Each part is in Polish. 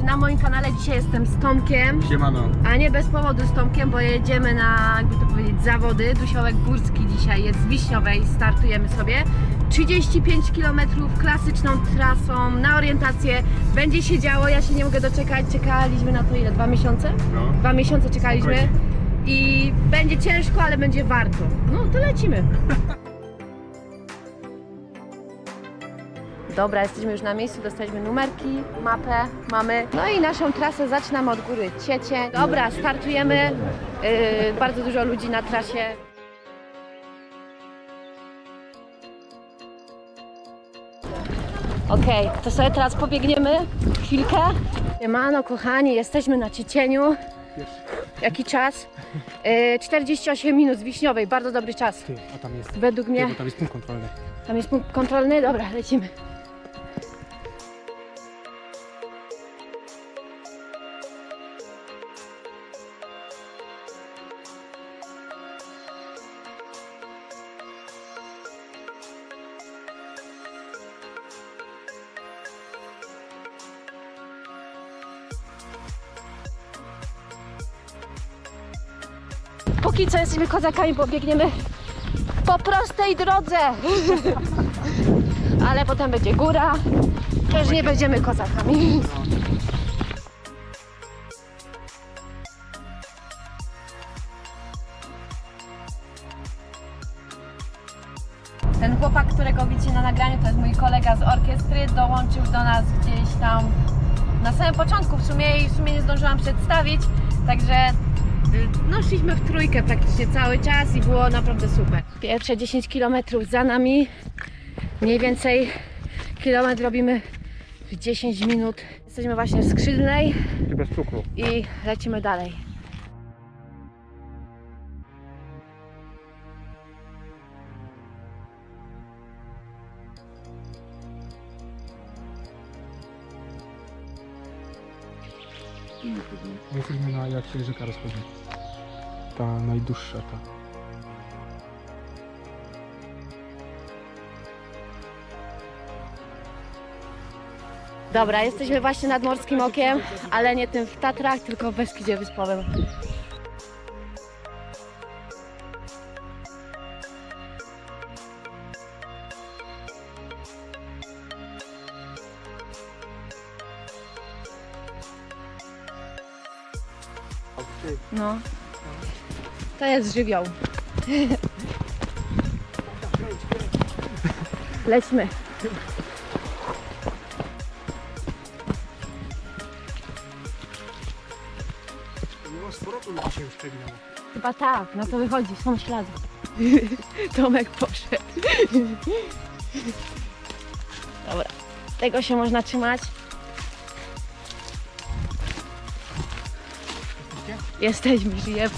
słuchajcie, na moim kanale dzisiaj jestem z Tomkiem, Siemano. a nie bez powodu z Tomkiem, bo jedziemy na, jakby to powiedzieć, zawody. Dusiołek Górski dzisiaj jest z Wiśniowej, startujemy sobie. 35 km klasyczną trasą na orientację. Będzie się działo, ja się nie mogę doczekać. Czekaliśmy na to ile? Dwa miesiące? No. Dwa miesiące czekaliśmy. Spokojnie. I będzie ciężko, ale będzie warto. No to lecimy. Dobra, jesteśmy już na miejscu, dostaliśmy numerki, mapę mamy. No i naszą trasę zaczynamy od góry Ciecie. Dobra, startujemy. Yy, bardzo dużo ludzi na trasie. Okej, to sobie teraz pobiegniemy chwilkę. Siemano, kochani, jesteśmy na Ciecieniu. Jaki czas? Yy, 48 minut z Wiśniowej, bardzo dobry czas. Ty, a tam jest. Według Ty, mnie. bo tam jest punkt kontrolny. Tam jest punkt kontrolny, dobra, lecimy. Póki co jesteśmy kozakami, bo biegniemy po prostej drodze. Ale potem będzie góra. Też nie będziemy kozakami. Ten chłopak, którego widzicie na nagraniu, to jest mój kolega z orkiestry. Dołączył do nas gdzieś tam na samym początku w sumie i w sumie nie zdążyłam przedstawić. Także no, szliśmy w trójkę praktycznie cały czas i było naprawdę super. Pierwsze 10 km za nami. Mniej więcej kilometr robimy w 10 minut. Jesteśmy właśnie w skrzydlnej I bez cukru. i lecimy dalej. Jesteśmy na jak się rzeka rozchodzi. Ta najdłuższa ta. Dobra, jesteśmy właśnie nad Morskim Okiem, ale nie tym w Tatrach, tylko w Beskidzie Wyspowym. No. To jest żywioł. Lećmy. No sporo tu ludzi się już. Chyba tak, no to wychodzi, są ślady. Tomek poszedł. Dobra, tego się można trzymać. Jesteśmy, żyjemy.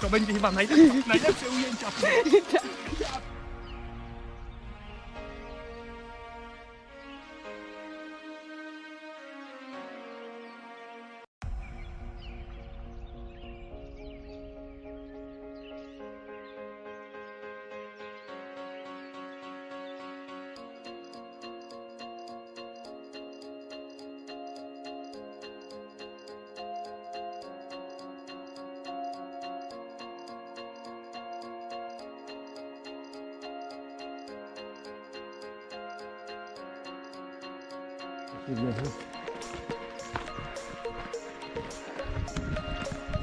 To będzie chyba najlepsze, najlepsze ujęcia.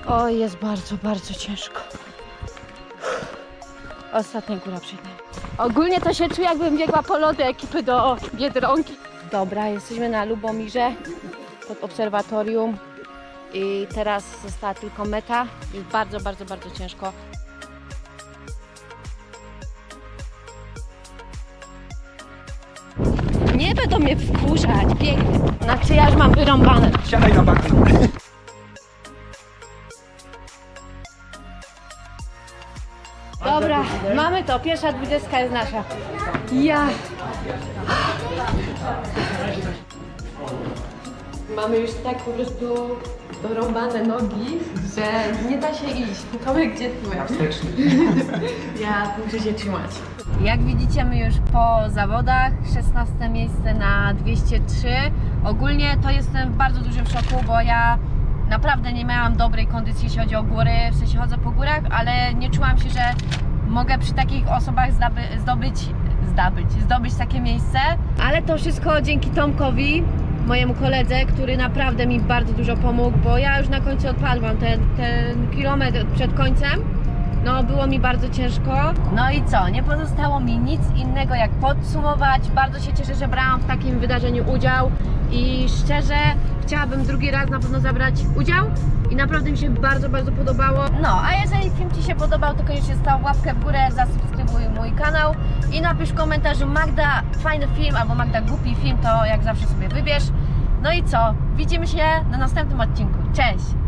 O, jest bardzo, bardzo ciężko. Ostatnia góra przed nami. Ogólnie to się czuję, jakbym biegła po lody ekipy do Biedronki. Dobra, jesteśmy na Lubomirze pod obserwatorium i teraz została tylko meta. Jest bardzo, bardzo, bardzo ciężko. Będą mnie wkurzać, pięknie. Znaczy ja już mam wyrąbane. Siadaj na bagno. Dobra, mamy to. Pierwsza dwudziestka jest nasza. Ja. Mamy już tak po prostu dorąbane nogi, że nie da się iść. Tomek, gdzie ty Wsteczny. Ja muszę się trzymać. Jak widzicie, my już po zawodach, 16 miejsce na 203. Ogólnie to jestem w bardzo dużym szoku, bo ja naprawdę nie miałam dobrej kondycji, jeśli chodzi o góry, w sensie chodzę po górach, ale nie czułam się, że mogę przy takich osobach zdoby- zdobyć, zdobyć, zdobyć takie miejsce. Ale to wszystko dzięki Tomkowi, mojemu koledze, który naprawdę mi bardzo dużo pomógł, bo ja już na końcu odpadłam ten, ten kilometr przed końcem. No, było mi bardzo ciężko. No i co? Nie pozostało mi nic innego jak podsumować. Bardzo się cieszę, że brałam w takim wydarzeniu udział i szczerze chciałabym drugi raz na pewno zabrać udział i naprawdę mi się bardzo, bardzo podobało. No, a jeżeli film Ci się podobał, to koniecznie staw łapkę w górę, zasubskrybuj mój kanał i napisz w komentarzu Magda fajny film albo Magda głupi film, to jak zawsze sobie wybierz. No i co? Widzimy się na następnym odcinku. Cześć!